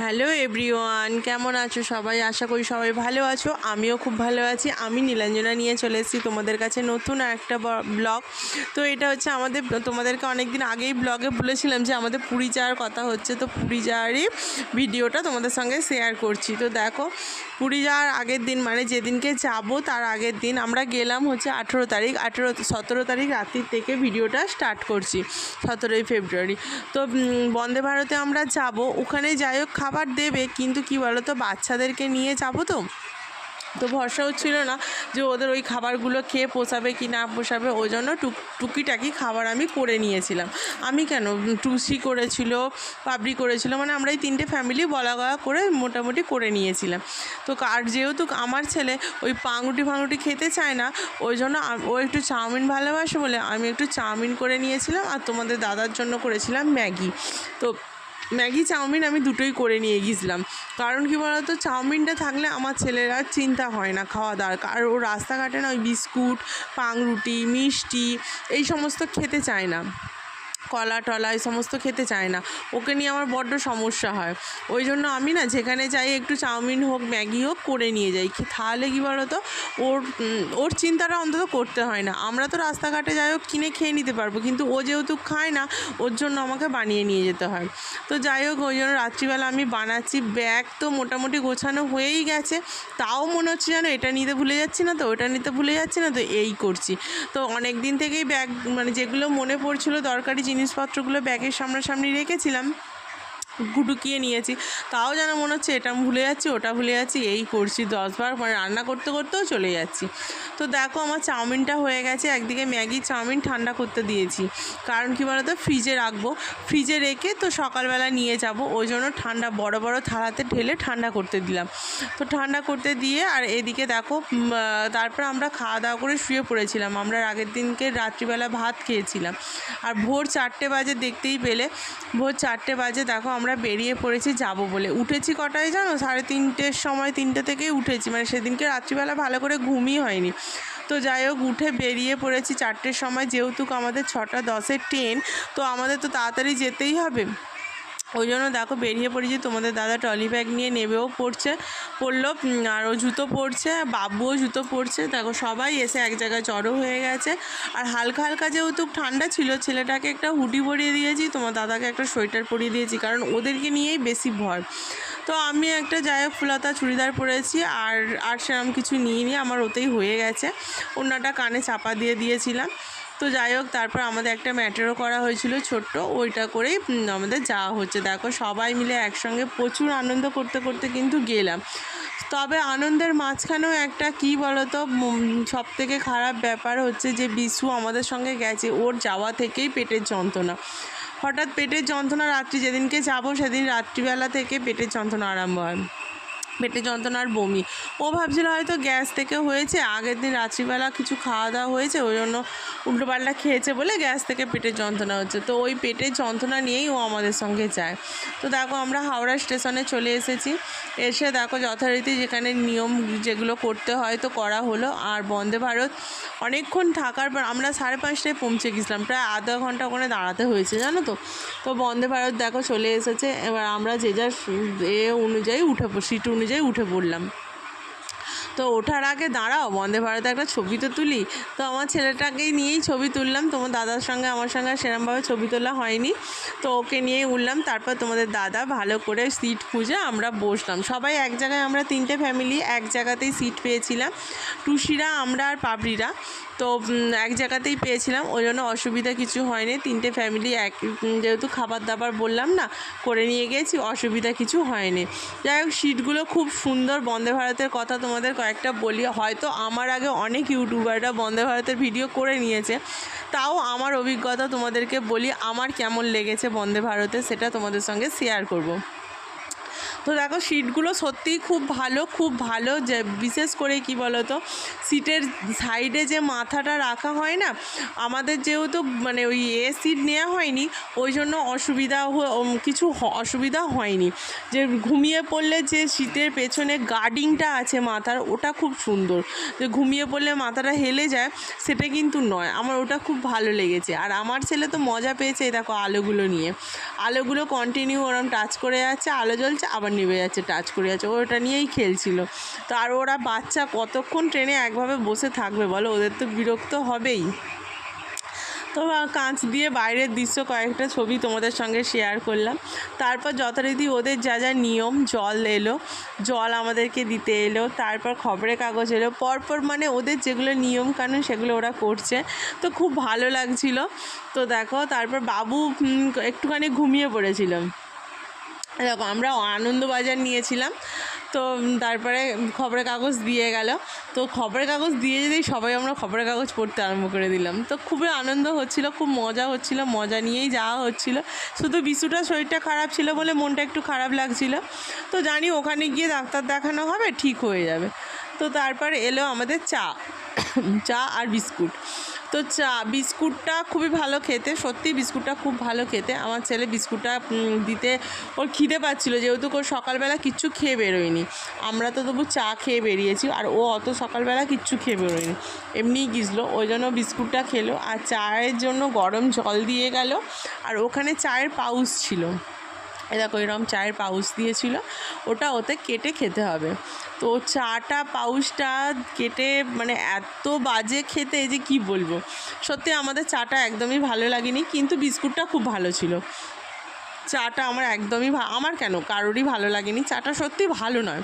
Hello everyone, কেমন আছো সবাই? আশা করি সবাই ভালো আছো, আমিও খুব ভালো আছি। আমি নীলাঞ্জনা নিয়ে চলে এসেছি তোমাদের কাছে নতুন একটা ব্লগ। তো এটা হচ্ছে আমাদের, তোমাদেরকে অনেক দিন আগেই ব্লগে বলেছিলাম যে আমাদের পুরী যাওয়ার কথা হচ্ছে। তো পুরী যাওয়ারই ভিডিওটা তোমাদের সঙ্গে শেয়ার করছি। তো দেখো, পুরী যাওয়ার আগের দিন মানে যেদিনকে যাব তার আগের দিন আমরা গেলাম হচ্ছে আঠেরো তারিখ, আঠেরো, সতেরো তারিখ রাত্রির থেকে ভিডিওটা স্টার্ট করছি, সতেরোই ফেব্রুয়ারি। তো বন্দে ভারতে আমরা যাব। ওখানে যাই হোক খাবার দেবে, কিন্তু কি বলো তো বাচ্চাদেরকে নিয়ে যাব তো। তো ভরসা হচ্ছিল না যে ওদের ওই খাবারগুলো খেয়ে পোষাবে কি না পোষাবে, ওই জন্য টুক, টুকিটাকি খাবার আমি করে নিয়েছিলাম। আমি কেন? টুসি করেছিল, পাবড়ি করেছিল মানে আমরা এই তিনটে ফ্যামিলি বলা গলা করে মোটামুটি করে নিয়েছিলাম। তো আর যেহেতু আমার ছেলে ওই পাউরুটি ফাংরুটি খেতে চায় না, ওই জন্য ও একটু চাউমিন ভালোবাসে বলে আমি একটু চাউমিন করে নিয়েছিলাম আর তোমাদের দাদার জন্য করেছিলাম ম্যাগি। তো ম্যাগি চাউমিন আমি দুটোই করে নিয়ে গিয়েছিলাম কারণ কি বলতো, চাউমিনটা থাকলে আমার ছেলেরা চিন্তা হয় না খাওয়া দাওয়ার। আর ও রাস্তাঘাটে না ওই বিস্কুট, পাংরুটি, মিষ্টি, এই সমস্ত খেতে চায় না। কলা টলা এই সমস্ত খেতে চায় না। ওকে নিয়ে আমার বড্ড সমস্যা হয়। ওই জন্য আমি না যেখানে যাই একটু চাউমিন হোক, ম্যাগি হোক, করে নিয়ে যাই। তাহলে কী বলতো? ওর ওর চিন্তাটা অন্তত করতে হয় না। আমরা তো রাস্তাঘাটে যাই হোক, কিনে খেয়ে নিতে পারব। কিন্তু ও যেহেতু খায় না, ওর জন্য আমাকে বানিয়ে নিয়ে যেতে হয়। তো যাই হোক, ওই জন্য রাত্রিবেলা আমি বানাচ্ছি। ব্যাগ তো মোটামুটি গোছানো হয়েই গেছে। তাও মনে হচ্ছে যেন এটা নিতে ভুলে যাচ্ছি না তো, ওটা নিতে ভুলে যাচ্ছি না তো, এই করছি। তো অনেক দিন থেকেই ব্যাগ মানে যেগুলো মনে পড়ছিল দরকারি জিনিসপত্রগুলো ব্যাগের সামনাসামনি রেখেছিলাম। গুটুকিয়ে নিয়েছি। তাও যেন মনে হচ্ছে এটা ভুলে যাচ্ছি, ওটা ভুলে যাচ্ছি, এই করছি দশবার মানে রান্না করতে করতেও চলে যাচ্ছি। তো দেখো আমার চাউমিনটা হয়ে গেছে, একদিকে ম্যাগি চাউমিন ঠান্ডা করতে দিয়েছি। কারণ কি বলতো? ফ্রিজে রাখব। ফ্রিজে রেখে তো সকালবেলা নিয়ে যাব, ওই জন্য ঠান্ডা, বড় বড় থালাতে ঢেলে ঠান্ডা করতে দিলাম। তো ঠান্ডা করতে দিয়ে, আর এদিকে দেখো তারপর আমরা খাওয়া দাওয়া করে শুয়ে পড়েছিলাম। আমরা আগের দিনকে রাত্রিবেলা ভাত খেয়েছিলাম। আর ভোর চারটে বাজে দেখতেই পেলে। ভোর চারটে বাজে, দেখো আমরা বেরিয়ে পড়েছি, যাব বলে। উঠেছি কটায় জানো? সাড়ে তিনটের সময়, তিনটে থেকেই উঠেছি। মানে সেদিনকে রাত্রিবেলা ভালো করে ঘুমই হয়নি। তো যাই হোক, উঠে বেরিয়ে পড়েছি চারটের সময়। যেহেতু আমাদের ছটা দশের ট্রেন তো আমাদের তো তাড়াতাড়ি যেতেই হবে। ওই জন্য দেখো বেরিয়ে পড়েছি। তোমাদের দাদা ট্রলি ব্যাগ নিয়ে নেবেও পড়ছে, পড়ল আর ও জুতো পরছে বাবুও জুতো পরছে দেখো সবাই এসে এক জায়গায় জড়ো হয়ে গেছে। আর হালকা হালকা যেহেতু ঠান্ডা ছিল, ছেলেটাকে একটা হুডি পরিয়ে দিয়েছি, তোমার দাদাকে একটা সোয়েটার পরিয়ে দিয়েছি, কারণ ওদেরকে নিয়েই বেশি ভয়। তো আমি একটা যাই ফুলাতা চুড়িদার পরেছি, আর আর সেরকম কিছু নিয়ে নিয়ে আমার ওতেই হয়ে গেছে। অন্যটা কানে চাপা দিয়ে দিয়েছিলাম। তো যাই হোক, তারপর আমাদের একটা ম্যাটারও করা হয়েছিল ছোট্ট। ওইটা করেই আমাদের যাওয়া হচ্ছে। দেখো, সবাই মিলে একসঙ্গে প্রচুর আনন্দ করতে করতে কিন্তু গেলাম। তবে আনন্দের মাঝখানেও একটা, কি বলতো সব থেকে খারাপ ব্যাপার হচ্ছে যে বিশু আমাদের সঙ্গে গেছে। ওর যাওয়া থেকেই পেটের যন্ত্রণা। হঠাৎ পেটের যন্ত্রণা রাত্রি, যেদিনকে যাব সেদিন রাত্রিবেলা থেকে পেটের যন্ত্রণা আরম্ভ হয়। পেটে যন্ত্রণার বমি। ও ভাবছিল হয়তো গ্যাস থেকে হয়েছে, আগের দিন রাত্রিবেলা কিছু খাওয়া দাওয়া হয়েছে, ওই জন্য উল্টোপাল্টা খেয়েছে বলে গ্যাস থেকে পেটের যন্ত্রণা হচ্ছে। তো ওই পেটের যন্ত্রণা নিয়েই ও আমাদের সঙ্গে যায়। তো দেখো আমরা হাওড়া স্টেশনে চলে এসেছি। এসে দেখো যথারীতি যেখানে নিয়ম যেগুলো করতে হয় তো করা হলো। আর বন্দে ভারত অনেকক্ষণ থাকার পর আমরা সাড়ে পাঁচটায় পৌঁছে গেছিলাম, প্রায় আধা ঘণ্টা ওখানে দাঁড়াতে হয়েছে, জানো তো? তো বন্দে ভারত দেখো চলে এসেছে। এবার আমরা যে যার এ অনুযায়ী উঠে সিট উঠে পড়লাম। তো ওঠার আগে দাঁড়াও, বন্দে ভারতে একটা ছবি তো তুলি। তো আমার ছেলেটাকেই নিয়েই ছবি তুললাম, তোমার দাদার সঙ্গে, আমার সঙ্গে সেরমভাবে ছবি তোলা হয়নি। তো ওকে নিয়েই উঠলাম, তারপর তোমাদের দাদা ভালো করে সিট খুঁজে আমরা বসলাম। সবাই এক জায়গায়, আমরা তিনটে ফ্যামিলি এক জায়গাতেই সিট পেয়েছিলাম। টুসিরা, আমরা আর পাবড়িরা। তো এক জায়গাতেই পেয়েছিলাম, ওই জন্য অসুবিধা কিছু হয়নি। তিনটে ফ্যামিলি এক যেহেতু খাবার দাবার বললাম না, করে নিয়ে গেছি, অসুবিধা কিছু হয়নি। যাই হোক, সিটগুলো খুব সুন্দর, বন্দে ভারতের কথা তোমাদের কয়েকটা বলি, হয়তো আমার আগে অনেক ইউটিউবাররা বন্দে ভারতের ভিডিও করে নিয়েছে। তাও আমার অভিজ্ঞতা তোমাদেরকে বলি, আমার কেমন লেগেছে বন্দে ভারতে সেটা তোমাদের সঙ্গে শেয়ার করব। তো দেখো সিটগুলো সত্যিই খুব ভালো খুব ভালো যে বিশেষ করে কি বলো তো সিটের সাইডে যে মাথাটা রাখা হয় না, আমাদের যেহেতু মানে ওই এ সিট নেওয়া হয়নি, ওই জন্য অসুবিধা কিছু অসুবিধা হয়নি। যে ঘুমিয়ে পড়লে যে সিটের পেছনে গার্ডিংটা আছে মাথার, ওটা খুব সুন্দর। যে ঘুমিয়ে পড়লে মাথাটা হেলে যায়, সেটা কিন্তু নয়। আমার ওটা খুব ভালো লেগেছে। আর আমার ছেলে তো মজা পেয়েছে দেখো আলোগুলো নিয়ে। আলোগুলো কন্টিনিউ ওরম টাচ করে যাচ্ছে আলো জ্বলছে, আবার নিভে যাচ্ছে, টাচ করে যাচ্ছে, ওটা নিয়েই খেলছিল। তো আর ওরা বাচ্চা কতক্ষণ ট্রেনে একভাবে বসে থাকবে বলো? ওদের তো বিরক্ত হবেই। তো কাঁচ দিয়ে বাইরের দৃশ্য কয়েকটা ছবি তোমাদের সঙ্গে শেয়ার করলাম। তারপর যথারীতি ওদের যা যা নিয়ম, জল এলো, জল আমাদেরকে দিতে এলো, তারপর খবরের কাগজ এলো। পরপর মানে ওদের যেগুলো নিয়ম কানুন সেগুলো ওরা করছে। তো খুব ভালো লাগছিল। তো দেখো, তারপর বাবু একটুখানি ঘুমিয়ে পড়েছিলাম দেখো, আমরা আনন্দবাজার নিয়েছিলাম। তো তারপরে খবরের কাগজ দিয়ে গেল। তো খবরের কাগজ দিয়ে যদি সবাই আমরা খবরের কাগজ পড়তে আরম্ভ করে দিলাম, তো খুবই আনন্দ হচ্ছিল, খুব মজা হচ্ছিল, মজা নিয়েই যাওয়া হচ্ছিল। শুধু বিশুটা শরীরটা খারাপ ছিল বলে মনটা একটু খারাপ লাগছিল। তো জানি ওখানে গিয়ে ডাক্তার দেখানো হবে, ঠিক হয়ে যাবে। তো তারপর এলো আমাদের চা চা আর বিস্কুট। তো চা, বিস্কুটটা খুবই ভালো খেতে, সত্যি বিস্কুটটা খুব ভালো খেতে। আমার ছেলে বিস্কুটটা দিতে ওর খিদে পাচ্ছিলো, যেহেতু ওর সকালবেলা কিচ্ছু খেয়ে বেরোয়নি। আমরা তো তবু চা খেয়ে বেরিয়েছি, আর ও অত সকালবেলা কিচ্ছু খেয়ে বেরোয়নি। এমনিই গিয়েছিল ওই জন্য বিস্কুটটা খেলো, আর চায়ের জন্য গরম জল দিয়ে গেল, আর ওখানে চায়ের পাউচ ছিল। এই দেখো এরকম চায়ের পাউচ দিয়েছিল। ওটা ওতে কেটে খেতে হবে। তো চাটা, পাউচটা কেটে মানে এত বাজে খেতে যে কি বলব? সত্যি আমাদের চাটা একদমই ভালো লাগেনি, কিন্তু বিস্কুটটা খুব ভালো ছিল। চাটা আমার একদমই আমার কেন? কারোরই ভালো লাগেনি। চাটা সত্যি ভালো নয়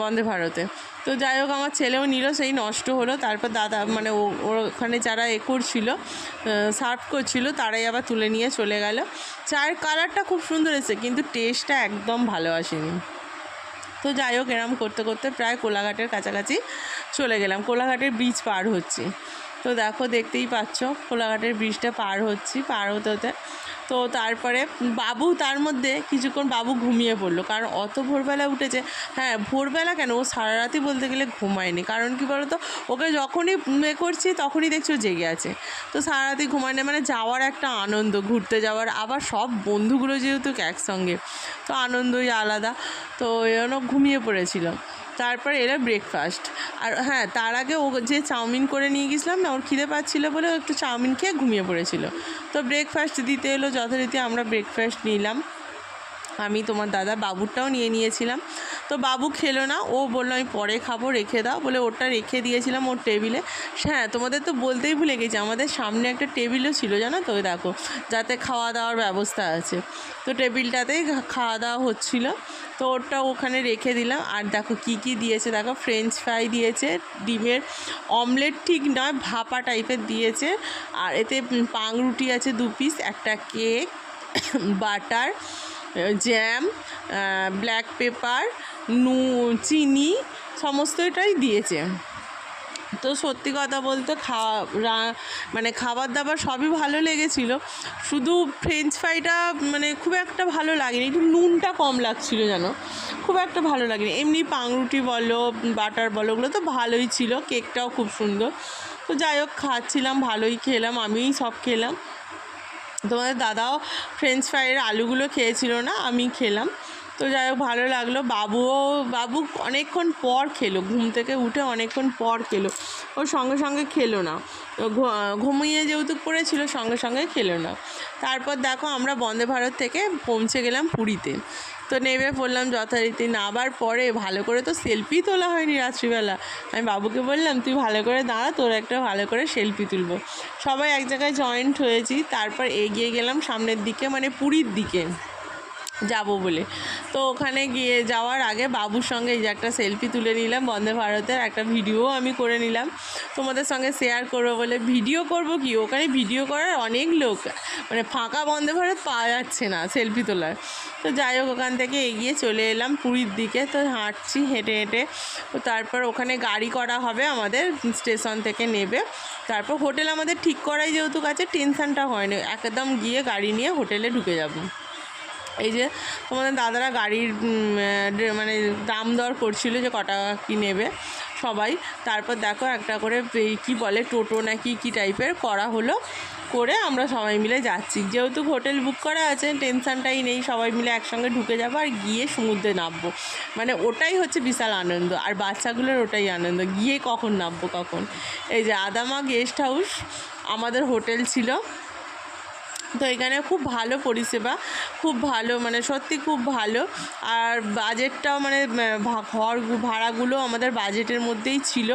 বন্দে ভারতে। তো যাই হোক, আমার ছেলেও নিল, সেই নষ্ট হলো। তারপর দাদা মানে ওখানে যারা এ করছিল সার্ভ করছিল, তারাই আবার তুলে নিয়ে চলে গেল। চায়ের কালারটা খুব সুন্দর এসেছে, কিন্তু টেস্টটা একদম ভালো আসেনি। তো যাই হোক, এরম করতে করতে প্রায় কোলাঘাটের কাছাকাছি চলে গেলাম। কোলাঘাটের ব্রিজ পার হচ্ছি। তো দেখো, দেখতেই পাচ্ছ, কোলাঘাটের ব্রিজটা পার হচ্ছি, পার হতে হতে তো তারপরে বাবু তার মধ্যে কিছুক্ষণ বাবু ঘুমিয়ে পড়ল। কারণ অত ভোরবেলা উঠেছে হ্যাঁ ভোরবেলা কেন? ও সারা রাতই বলতে গেলে ঘুমায়নি। কারণ কি বলতো? ওকে যখনই এ করছি তখনই দেখছি জেগে আছে। তো সারা রাতি ঘুমায়নি মানে যাওয়ার একটা আনন্দ, ঘুরতে যাওয়ার। আবার সব বন্ধুগুলো যেহেতু একসঙ্গে, তো আনন্দই আলাদা। তো এই ঘুমিয়ে পড়েছিল। তারপরে এলো ব্রেকফাস্ট আর হ্যাঁ তার আগে ও যে চাউমিন করে নিয়ে গেছিলাম না, ওর খিদে পাচ্ছিলো বলে ও একটু চাউমিন খেয়ে ঘুমিয়ে পড়েছিল। তো ব্রেকফাস্ট দিতে এলো, যথারীতি আমরা ব্রেকফাস্ট নিলাম। আমি তোমার দাদা বাবুরটাও নিয়ে নিয়েছিলাম। তো বাবু খেলো না, ও বলল, আমি পরে খাব, রেখে দাও। বলে ওটা রেখে দিয়েছিলাম ওর টেবিলে হ্যাঁ তোমাদের তো বলতেই ভুলে গেছি, আমাদের সামনে একটা টেবিলও ছিল, জানো তো? দেখো, যাতে খাওয়া দাওয়ার ব্যবস্থা আছে। তো টেবিলটাতেই খাওয়া দাওয়া হচ্ছিল। তো ওটা ওখানে রেখে দিলাম। আর দেখো কি কি দিয়েছে, দেখো ফ্রেঞ্চ ফ্রাই দিয়েছে, ডিমের অমলেট ঠিক নয়, ভাপা টাইপের দিয়েছে। আর এতে পাংরুটি আছে দু পিস একটা cake butter jam black pepper নু, চিনি, সমস্তটাই দিয়েছে। তো সত্যি কথা বলতে খাওয়া মানে খাবার দাবার সবই ভালো লেগেছিল। শুধু ফ্রেঞ্চ ফ্রাইটা মানে খুব একটা ভালো লাগেনি, একটু নুনটা কম লাগছিল যেন। খুব একটা ভালো লাগেনি। এমনি পাংরুটি বলো, বাটার বলো, ওগুলো তো ভালোই ছিল কেকটাও খুব সুন্দর। তো যাই হোক, খাচ্ছিলাম, ভালোই খেলাম, আমিই সব খেলাম। তোমাদের দাদাও ফ্রেঞ্চ ফ্রাইয়ের আলুগুলো খেয়েছিল না? আমি খেলাম। তো যাই হোক, ভালো লাগল। বাবুও, বাবু অনেকক্ষণ পর খেলো, ঘুম থেকে উঠে অনেকক্ষণ পর খেলো। ও সঙ্গে সঙ্গে খেলো না। ঘুমিয়ে যেহেতু পড়েছিল, সঙ্গে সঙ্গে খেলো না। তারপর দেখো আমরা বন্দে ভারত থেকে পৌঁছে গেলাম পুরীতে। তো নেমে পড়লাম যথারীতি নাবার পরে ভালো করে তো সেলফি তোলা হয়নি রাত্রিবেলা। আমি বাবুকে বললাম, তুই ভালো করে দাঁড়া, তোর একটা ভালো করে সেলফি তুলবো। সবাই এক জায়গায় জয়েন্ট হয়েছি, তারপর এগিয়ে গেলাম সামনের দিকে মানে পুরীর দিকে। যাব বলে। তো ওখানে গিয়ে যাওয়ার আগে বাবুর সঙ্গে এই যে একটা সেলফি তুলে নিলাম, বন্দে ভারতের একটা ভিডিও আমি করে নিলাম। তোমাদের সঙ্গে শেয়ার করব বলে ভিডিও করব কি? ওখানে ভিডিও করার অনেক লোক মানে ফাঁকা বন্দে ভারত পাওয়া যাচ্ছে না সেলফি তোলার। তো যাই হোক, ওখান থেকে এগিয়ে চলে এলাম পুরীর দিকে। তো হাঁটছি হেঁটে হেঁটে। তো তারপর ওখানে গাড়ি করা হবে আমাদের, স্টেশন থেকে নেবে। তারপর হোটেল আমাদের ঠিক করাই যেহেতু কাছে, টেনশনটা হয়নি। একদম গিয়ে গাড়ি নিয়ে হোটেলে ঢুকে যাব। এই যে তোমাদের দাদারা গাড়ির মানে দাম দর করছিল যে কটা কি নেবে সবাই। তারপর দেখো একটা করে কী বলে টোটো নাকি কী টাইপের করা হলো। করে আমরা সবাই মিলে যাচ্ছি। যেহেতু হোটেল বুক করা আছে, টেনশনটাই নেই, সবাই মিলে একসঙ্গে ঢুকে যাব আর গিয়ে সমুদ্রে নামবো। মানে ওটাই হচ্ছে বিশাল আনন্দ, আর বাচ্চাগুলোর ওটাই আনন্দ, গিয়ে কখন নামবো কখন? এই যে আদামা গেস্ট হাউস, আমাদের হোটেল ছিল। তো এখানে খুব ভালো পরিষেবা, খুব ভালো মানে সত্যি খুব ভালো। আর বাজেটটাও মানে ঘর, ভাড়াগুলো আমাদের বাজেটের মধ্যেই ছিল।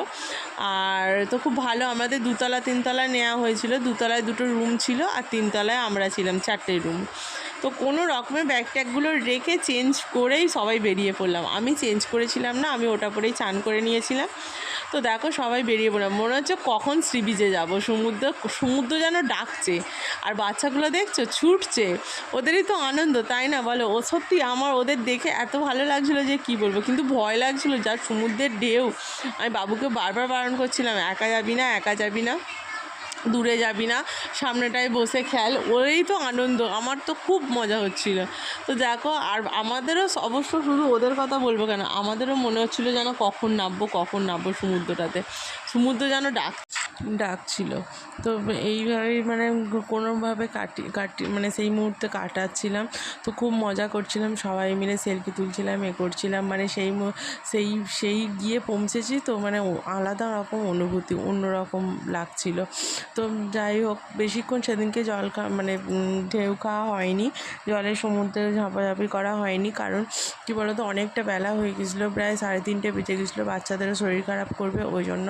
আর তো খুব ভালো, আমাদের দুতলা, তিনতলা নেওয়া হয়েছিল। দুতলায় দুটো রুম ছিল আর তিনতলায় আমরা ছিলাম চারটে রুম তো কোনো রকমে ব্যাগ ট্যাগগুলো রেখে চেঞ্জ করেই সবাই বেরিয়ে পড়লাম। আমি চেঞ্জ করেছিলাম না, আমি ওটা পরেই চান করে নিয়েছিলাম। তো দেখো সবাই বেরিয়ে পড়লাম। মনে হচ্ছে কখন সি বিচে যাব। সমুদ্র সমুদ্র যেন ডাকছে আর বাচ্চাগুলো দেখছ ছুটছে। ওদেরই তো আনন্দ, তাই না? বলো, ও সত্যি আমার ওদের দেখে এত ভালো লাগছিল যে কি বলব? কিন্তু ভয় লাগছিল যা সমুদ্রের ঢেউ। আমি বাবুকে বারবার বারণ করছিলাম, একা যাবি না, একা যাবি না? দূরে যাবি না, সামনেটায় বসে খেল। ওরই তো আনন্দ, আমার তো খুব মজা হচ্ছিল। তো দেখো, আর আমাদেরও অবশ্য শুধু ওদের কথা বলব কেন, আমাদেরও মনে হচ্ছিল যেন কখন নামবো কখন নামবো সমুদ্রটাতে। সমুদ্র যেন ডাক ডাকছিল। তো এইভাবেই মানে কোনোভাবে কাটি কাটি মানে সেই মুহূর্তে কাটাচ্ছিলাম। তো খুব মজা করছিলাম, সবাই মিলে সেলফি তুলছিলাম, এ করছিলাম মানে সেই সেই সেই গিয়ে পৌঁছেছি তো মানে আলাদা রকম অনুভূতি, অন্যরকম লাগছিল। তো যাই হোক, বেশিক্ষণ সেদিনকে জল খা মানে ঢেউ খাওয়া হয়নি, জলে সমুদ্রে ঝাপাঝাপি করা হয়নি, কারণ কী বলতো, অনেকটা বেলা হয়ে গেছিল, প্রায় সাড়ে তিনটে বেজে গেছিল বাচ্চাদের শরীর খারাপ করবে ওই জন্য।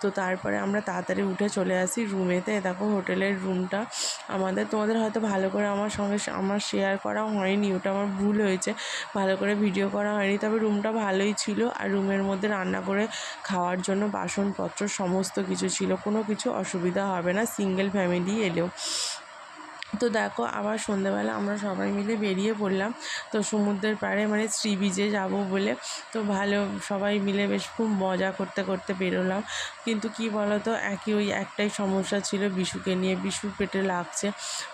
তো তারপরে আমরা তাড়াতাড়ি উঠে চলে আসি রুমেতে। দেখো হোটেলের রুমটা। আমাদের তোমাদের হয়তো ভালো করে আমার সঙ্গে আমার শেয়ার করা হয়নি, ওটা আমার ভুল হয়েছে। ভালো করে ভিডিও করা হয়নি। তবে রুমটা ভালোই ছিল আর রুমের মধ্যে রান্না করে খাওয়ার জন্য বাসনপত্র সমস্ত কিছু ছিল। কোনো কিছু অসুবিধা হবে না। সিঙ্গেল ফ্যামিলি এলেও। তো দেখো, আবার সন্ধেবেলা আমরা সবাই মিলে বেরিয়ে পড়লাম। তো সমুদ্রের পাড়ে মানে সি বিচে যাব বলে। তো ভালো, সবাই মিলে বেশ খুব মজা করতে করতে বেরোলাম। কিন্তু কি বলতো, একই ওই একটাই সমস্যা ছিল বিশুকে নিয়ে। বিশু পেটে লাগছে।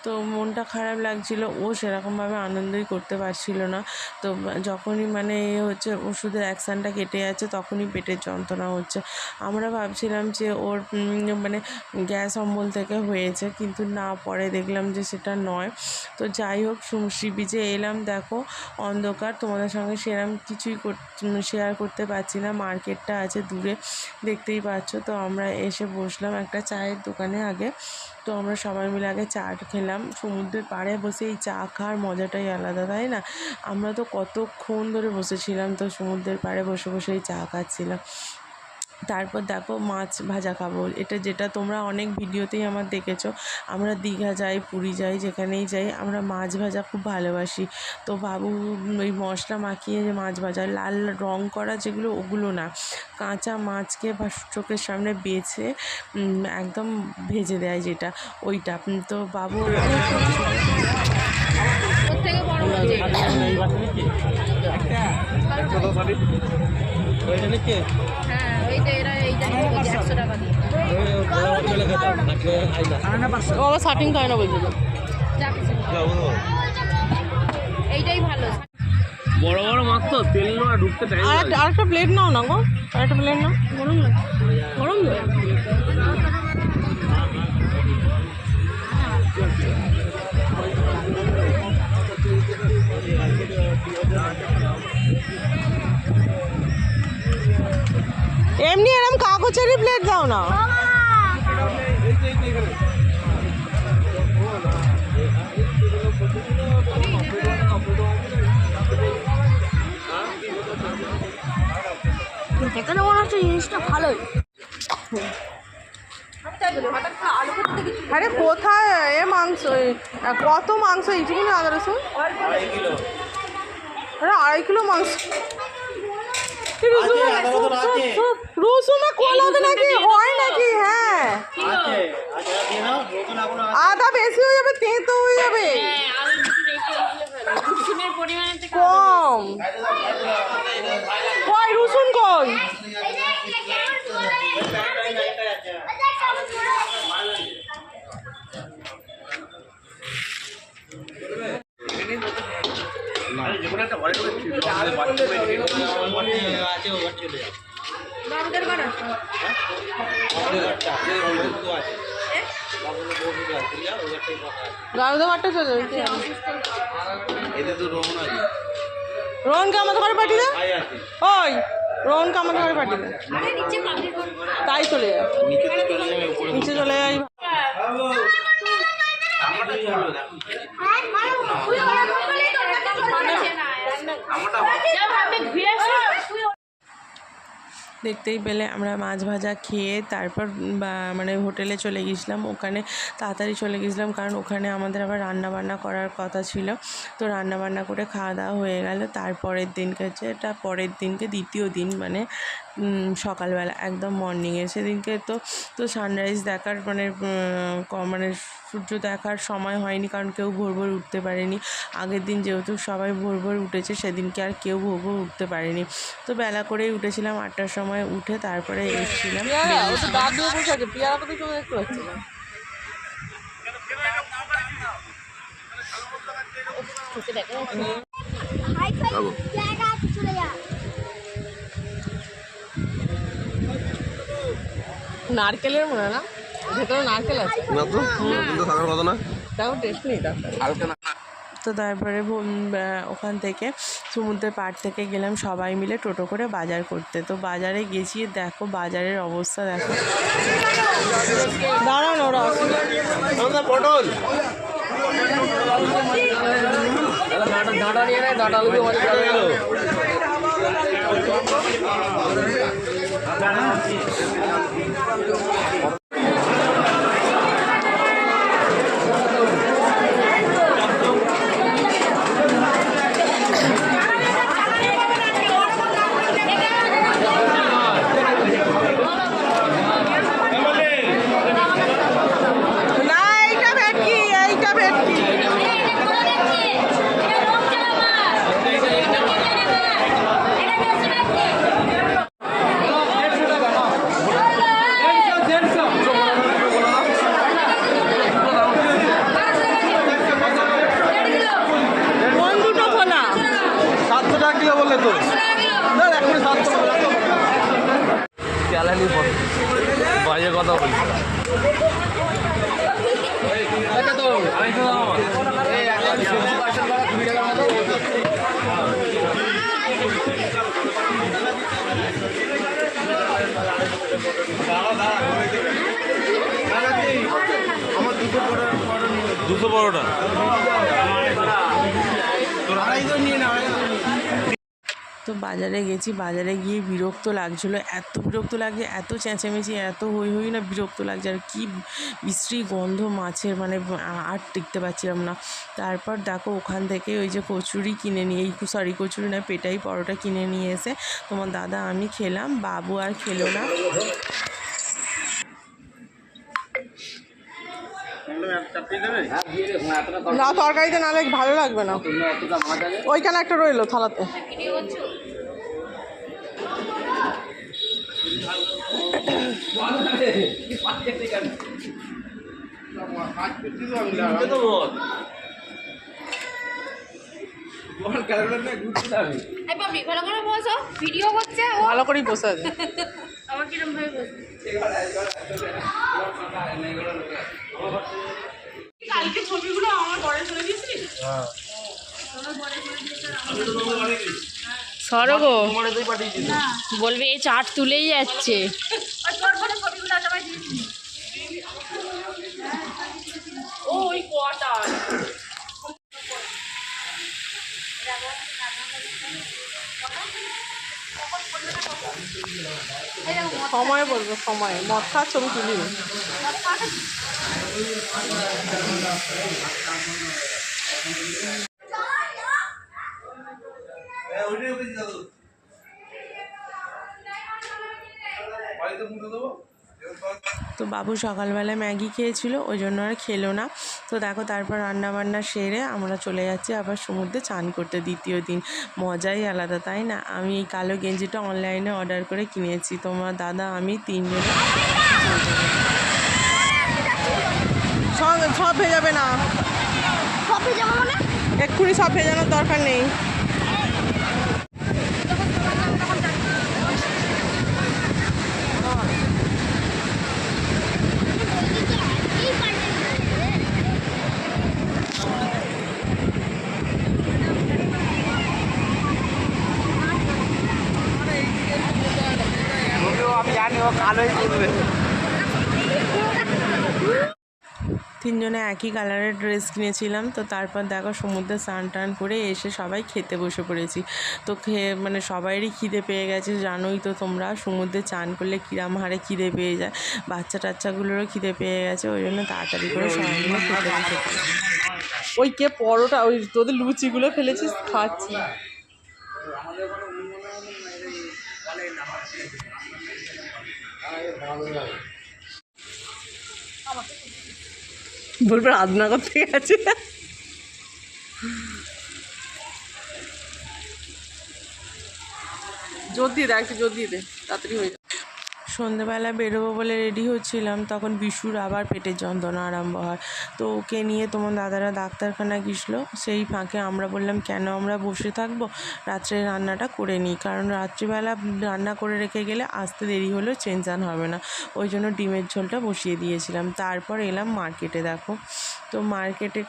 তো মনটা খারাপ লাগছিল, ও সেরকমভাবে আনন্দই করতে পারছিল না। তো যখনই মানে হচ্ছে ওষুধের অ্যাকশানটা কেটে যাচ্ছে, তখনই পেটের যন্ত্রণা হচ্ছে। আমরা ভাবছিলাম যে ওর মানে গ্যাস অম্বল থেকে হয়েছে, কিন্তু না, পরে দেখলাম যে সেটা নয়। তো যাই হোক, সি বিচে এলাম, দেখো, অন্ধকার, তোমাদের সঙ্গে সেরম কিছুই শেয়ার করতে পারছি না। মার্কেটটা আছে দূরে, দেখতেই পাচ্ছ। তো আমরা এসে বসলাম একটা চায়ের দোকানে আগে। তো আমরা সবাই মিলে আগে চা খেলাম। সমুদ্রের পাড়ে বসে এই চা খাওয়ার মজাটাই আলাদা, তাই না? আমরা তো কতক্ষণ ধরে বসেছিলাম, তো সমুদ্রের পাড়ে বসে বসে এই চা খাচ্ছিলাম। তারপর দেখো মাছ ভাজা খাব। এটা যেটা তোমরা অনেক ভিডিওতেই আমার দেখেছ। আমরা দীঘা যাই পুরী যাই যেখানেই যাই আমরা মাছ ভাজা খুব ভালোবাসি। তো বাবু ওই মশলা মাখিয়ে যে মাছ ভাজা লাল রং করা যেগুলো ওগুলো না। কাঁচা মাছকে বা চোখের সামনে বেছে একদম ভেজে দেয় যেটা ওইটা। তো বাবু থেকে বড় যে এরা এইটা একশো টাকা দিয়ে ও আবার শার্টিং করে না বলছে। তো এইটাই ভালো। বড় বড় মাছ তো তেল না ঢুকতে টাইম আর একটা- আরেকটা প্লেট নাও না গো। আরেকটা প্লেট নাও। গরম না গরম না এমনি কাগজেরই প্লেট দাও না। মনে হচ্ছে জিনিসটা ভালোই। আরে কোথায়? এ মাংস কত মাংস? এইটুকুনি আদা রসুন? আরে আড়াই কিলো মাংস। রসুন কলাতে নাকি হয় নাকি হ্যাঁ আদা বেশি হয়ে যাবে তেঁতো হয়ে যাবে কম কয় রসুন কই গাড়িতে বাট্টা চলে রোহনকে আমাদের ঘরে পাঠিয়ে দে। ওই রোহনকে আমাদের ঘরে পাঠিয়ে দে। তাই চলে যা। নিচে চলে যাই। দেখতেই পেলে আমরা মাছ ভাজা খেয়ে তারপর মানে হোটেলে চলে গেছিলাম ওখানে তাড়াতাড়ি চলে গেছিলাম কারণ ওখানে আমাদের আবার রান্না বান্না করার কথা ছিল। তো রান্না বান্না করে খাওয়া দাওয়া হয়ে গেল। তারপরের দিনকে হচ্ছে এটা পরের দিনকে দ্বিতীয় দিন মানে সকালবেলা একদম মর্নিংয়ে সেদিনকে তো তো সানরাইজ দেখার মানে মানে সূর্য দেখার সময় হয়নি কারণ কেউ ভোর ভোর উঠতে পারেনি। আগের দিন যেহেতু সবাই ভোর ভোর উঠেছে সেদিনকে আর কেউ ভোর ভোর উঠতে পারেনি। তো বেলা করেই উঠেছিলাম আটটার সময় উঠে তারপরে এসেছিলাম। নারকেলের মনে না? ভেতরে নারকেল আছে। না তো? কিন্তু থাকার কথা না। তাও টেস্ট নেই ডাক্তার হালকা না। তো তারপরে ওখান থেকে সমুদ্রের পাড় থেকে গেলাম সবাই মিলে টোটো করে বাজার করতে। তো বাজারে গেছি দেখো বাজারের অবস্থা দেখো। দাঁড়ান ওরা। পটল। নিয়ে নেয় ডাটা আলু দিয়ে মাছ খাবে গেল না এইটা ভেটকি এইটা ভেটকি কোন দুটো খোলা সাতশো টাকা কিলো বললে তো না এখনই সাতশো চ্যালেঞ্জ পড়ে বাজে কথা বলছি আচ্ছা তো আড়াইশো দাম আমার। দুশো বড়টা তো বাজারে গেছি, বাজারে গিয়ে বিরক্ত লাগছিল। এত বিরক্ত লাগছে, এত চেঁচামেচি, এত হই হই না বিরক্ত লাগছে। আর কি বিশ্রী গন্ধ মাছের মানে আর টিকতে পারছিলাম না। তারপর দেখো ওখান থেকে ওই যে কচুরি কিনে নিয়ে, এই সরি কচুরি না, পেটাই পরোটা কিনে নিয়ে এসে তোমার দাদা আমি খেলাম, বাবু আর খেলো না। না, তরকারিতে নালে ভালো লাগবে না। ওইখানে একটা রইল থালাতে। ভালো করেই বসে আছে। আমার কিরম ভাবে বসে? কালকে ছবিগুলো আমার ঘরে চলে দিয়েছিস সরগো বলবে এই চাট তুলেই যাচ্ছে। ও ওই কোয়াটার সময় বলব সময়। মদ খাওয়ার ছবি তুলি তো বাবু সকালবেলায় ম্যাগি খেয়েছিল, ওই জন্য আর খেলো না। তো দেখো তারপর রান্না বান্না সেরে আমরা চলে যাচ্ছি আবার সমুদ্রে চান করতে, দ্বিতীয় দিন। মজাই আলাদা, তাই না? আমি এই কালো গেঞ্জিটা অনলাইনে অর্ডার করে কিনেছি। তোমার দাদা, আমি তিনজনে। সব সব ভেজাবে না। এক্ষুনি সব ভেজানোর দরকার নেই। আমি জানি ও কালোই করবে তিনজনে একই কালারের ড্রেস কিনেছিলাম। তো তারপর দেখো সমুদ্রে স্নান টান করে এসে সবাই খেতে বসে পড়েছি। তো খেয়ে মানে সবাইরই খিদে পেয়ে গেছে। জানোই তো তোমরা সমুদ্রে চান করলে কিরাম হারে খিদে পেয়ে যায়। বাচ্চা টাচ্চাগুলোরও খিদে পেয়ে গেছে ওই জন্য তাড়াতাড়ি করে সবাই মিলে খেতে বসে পড়েছি। ওই কে পরোটা ওই তোদের লুচিগুলো ফেলেছিস? খাচ্ছি। বলবে রান্না করতে গেছে জোর দিয়ে দে একটু জোর দিয়ে দে তাড়াতাড়ি হয়ে যাবে সন্ধেবেলা বেরোবো বলে রেডি হচ্ছিলাম, তখন বিশুর আবার পেটের যন্ত্রণা আরম্ভ হয়। তো ওকে নিয়ে তোমার দাদারা ডাক্তারখানা গেছিল সেই ফাঁকে আমরা বললাম, কেন আমরা বসে থাকব? রাত্রে রান্নাটা করে নিই। কারণ রাত্রিবেলা রান্না করে রেখে গেলে আসতে দেরি হলেও চেঞ্জান হবে না। ওই জন্য ডিমের ঝোলটা বসিয়ে দিয়েছিলাম। তারপর এলাম মার্কেটে, দেখো। তো মার্কেটে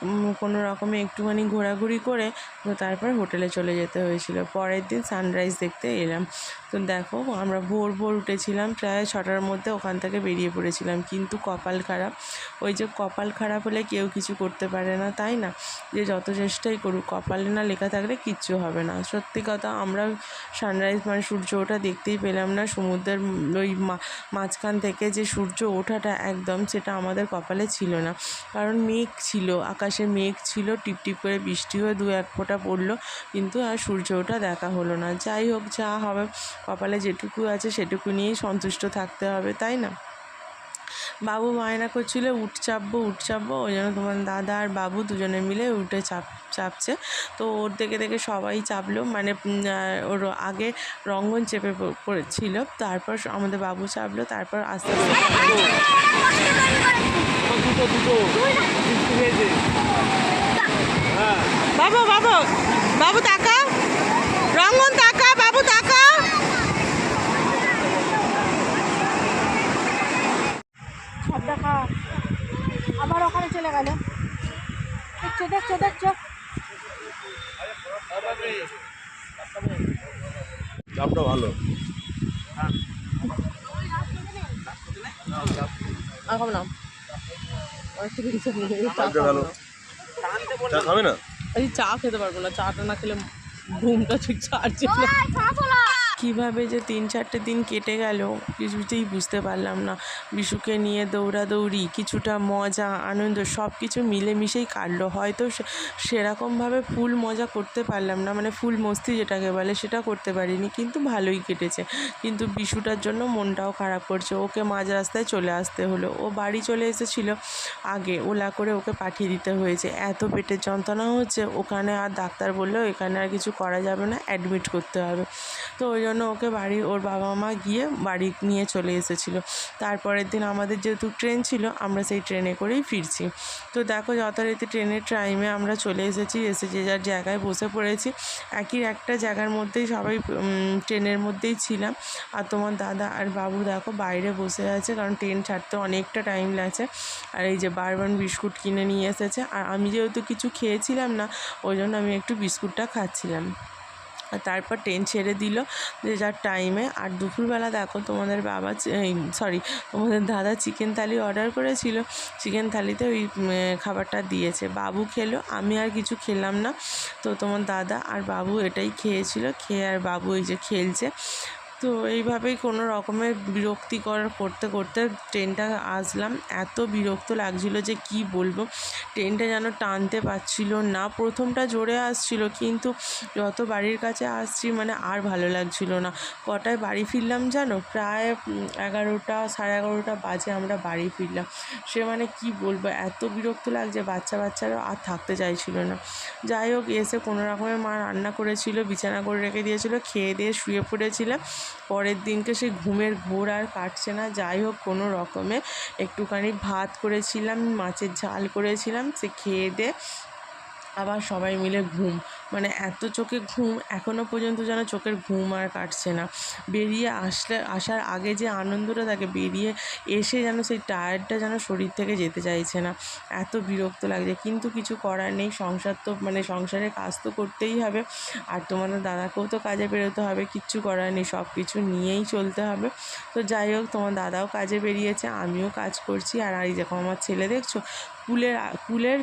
কোনো রকমে একটুখানি ঘোরাঘুরি করে তারপর হোটেলে চলে যেতে হয়েছিল। পরের দিন সানরাইজ দেখতে এলাম। তো দেখো, আমরা ভোর ভোর উঠেছিলাম, প্রায় ছটার মধ্যে ওখান থেকে বেরিয়ে পড়েছিলাম। কিন্তু কপাল খারাপ। ওই যে কপাল খারাপ হলে কেউ কিছু করতে পারে না, তাই না? যে যত চেষ্টাই করুক, কপালে না লেখা থাকলে কিচ্ছু হবে না। সত্যি কথা, আমরা সানরাইজ মানে সূর্য ওঠা দেখতেই পেলাম না। সমুদ্রের ওই মাঝখান থেকে যে সূর্য ওঠাটা একদম সেটা আমাদের কপালে ছিল না। কারণ মেঘ ছিল, আকাশে মেঘ ছিল, টিপটিপ করে বৃষ্টি হয়ে দু এক ফোঁটা পড়ল। কিন্তু আর সূর্য ওঠা দেখা হলো না। যাই হোক, যা হবে কপালে যেটুকু আছে সেটুকু নিয়েই সন্তুষ্ট থাকতে হবে, তাই না? বাবু বায়না করছিল, উঠ চাপবো উঠ চাপবো। ওই জন্য তোমার দাদা আর বাবু দুজনে মিলে উঠে চাপ, চাপছে। তো ওর দেখে দেখে সবাই চাপলো মানে ওর আগে রঙ্গন চেপে পড়েছিল, তারপর আমাদের বাবু চাপলো, তারপর আস্তে আস্তে বাবু বাবু বাবু তাকা রঙ্গন তাকা দেখা আবার ওখানে চলে গেল। দেখছ দেখছ দেখছ। চাপটা ভালো। চা খাবে না। এই চা খেতে পারব না। চাটা না খেলে ঘুমটা ঠিক ছাড়ছে না। কীভাবে যে তিন চারটে দিন কেটে গেল কিছুতেই বুঝতে পারলাম না। বিশুকে নিয়ে দৌড়াদৌড়ি, কিছুটা মজা, আনন্দ সব কিছু মিলেমিশেই কাটলো। হয়তো সেরকমভাবে ফুল মজা করতে পারলাম না মানে ফুল মস্তি যেটাকে বলে সেটা করতে পারিনি, কিন্তু ভালোই কেটেছে। কিন্তু বিশুটার জন্য মনটাও খারাপ করছে। ওকে মাঝ রাস্তায় চলে আসতে হলো। ও বাড়ি চলে এসেছিল আগে। ওলা করে ওকে পাঠিয়ে দিতে হয়েছে। এত পেটের যন্ত্রণা হচ্ছে। ওখানে আর ডাক্তার বললেও এখানে আর কিছু করা যাবে না, অ্যাডমিট করতে হবে। তো ওই জন্য ওকে বাড়ি, ওর বাবা মা গিয়ে বাড়ি নিয়ে চলে এসেছিল। তারপরের দিন আমাদের যেহেতু ট্রেন ছিল, আমরা সেই ট্রেনে করেই ফিরছি। তো দেখো যথারীতি ট্রেনের টাইমে আমরা চলে এসেছি, এসে যে যার জায়গায় বসে পড়েছি, একই একটা জায়গার মধ্যেই সবাই ট্রেনের মধ্যেই ছিলাম। আর তোমার দাদা আর বাবু দেখো বাইরে বসে আছে, কারণ ট্রেন ছাড়তে অনেকটা টাইম লাগছে। আর এই যে বারবার বিস্কুট কিনে নিয়ে এসেছে। আর আমি যেহেতু কিছু খেয়েছিলাম না, ওই জন্য আমি একটু বিস্কুটটা খাচ্ছিলাম। আর তারপর ট্রেন ছেড়ে দিল যে যার টাইমে আর দুপুরবেলা দেখো তোমাদের বাবা সরি তোমাদের দাদা চিকেন থালি অর্ডার করেছিল। চিকেন থালিতে ওই খাবারটা দিয়েছে। বাবু খেলো, আমি আর কিছু খেলাম না। তো তোমার দাদা আর বাবু এটাই খেয়েছিল। খেয়ে আর বাবু এই যে খেলছে। তো এইভাবেই কোনো রকমের বিরক্তিকর করতে করতে ট্রেনটা আসলাম। এত বিরক্ত লাগছিল যে কি বলব? ট্রেনটা যেন টানতে পারছিল না। প্রথমটা জোরে আসছিল, কিন্তু যত বাড়ির কাছে আসছি মানে আর ভালো লাগছিল না। কটায় বাড়ি ফিরলাম জানো? প্রায় এগারোটা, সাড়ে এগারোটা বাজে আমরা বাড়ি ফিরলাম। সে মানে কি বলব? এত বিরক্ত লাগছে, বাচ্চা বাচ্চারা আর থাকতে চাইছিল না। যাই হোক, এসে কোনো রকমের মা রান্না করেছিল, বিছানা করে রেখে দিয়েছিল, খেয়ে দিয়ে শুয়ে পড়েছিলাম। পরের দিনকে সেই ঘুমের ঘোর আর কাটছে না। যাই হোক, কোনো রকমে একটুখানি ভাত করেছিলাম, মাছের ঝাল করেছিলাম, সে খেয়ে দিয়ে আবার সবাই মিলে ঘুম। মানে এত চোখে ঘুম এখনও পর্যন্ত যেন চোখের ঘুম আর কাটছে না। বেরিয়ে আসলে, আসার আগে যে আনন্দটা থাকে, বেরিয়ে এসে যেন সেই টায়ার্ডটা যেন শরীর থেকে যেতে চাইছে না। এত বিরক্ত লাগছে। কিন্তু কিছু করার নেই। সংসার তো মানে সংসারের কাজ তো করতেই হবে। আর তোমাদের দাদাকেও তো কাজে বেরোতে হবে। কিচ্ছু করার নেই। সব কিছু নিয়েই চলতে হবে। তো যাই হোক, তোমার দাদাও কাজে বেরিয়েছে, আমিও কাজ করছি। আর এই দেখো, আমার ছেলে দেখছ? কুলের কুলের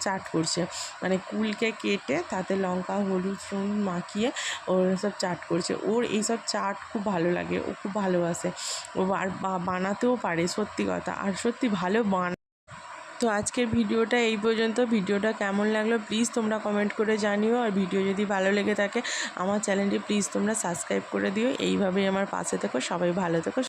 চাট করছে। মানে কুলকে কেটে তাতে লঙ্কা, হলুদ চুন মাখিয়ে ওর সব চাট করছে। ওর এইসব চাট খুব ভালো লাগে, ও খুব ভালোবাসে। ও আর বানাতেও পারে, সত্যি কথা। আর সত্যি ভালো বান তো আজকের ভিডিওটা এই পর্যন্ত। ভিডিওটা কেমন লাগল প্লিজ তোমরা কমেন্ট করে জানিও। আর ভিডিও যদি ভালো লেগে থাকে, আমার চ্যানেলটি প্লিজ তোমরা সাবস্ক্রাইব করে দিও। এইভাবেই আমার পাশে থেকো, সবাই ভালো থেকো